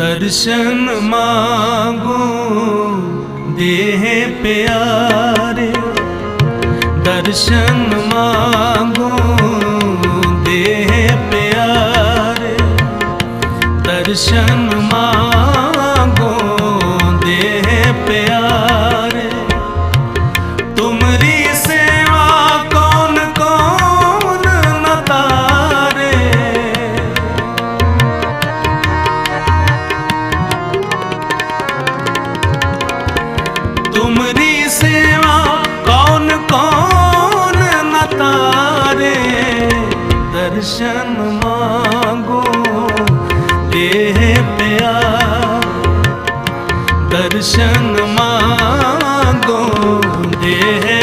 ਦਰਸ਼ਨ ਮਾਂਗੂ ਦੇਹ ਪਿਆਰੇ। ਦਰਸ਼ਨ ਮਾਂਗੂ ਦੇਹ ਪਿਆਰੇ। ਦਰਸ਼ਨ ਮਾਂਗੋ ਦਰਸ਼ਨ ਮੰਗੋ ਦੇਹ ਪਿਆ ਦਰਸ਼ਨ ਮੰਗੋ ਦੇਹ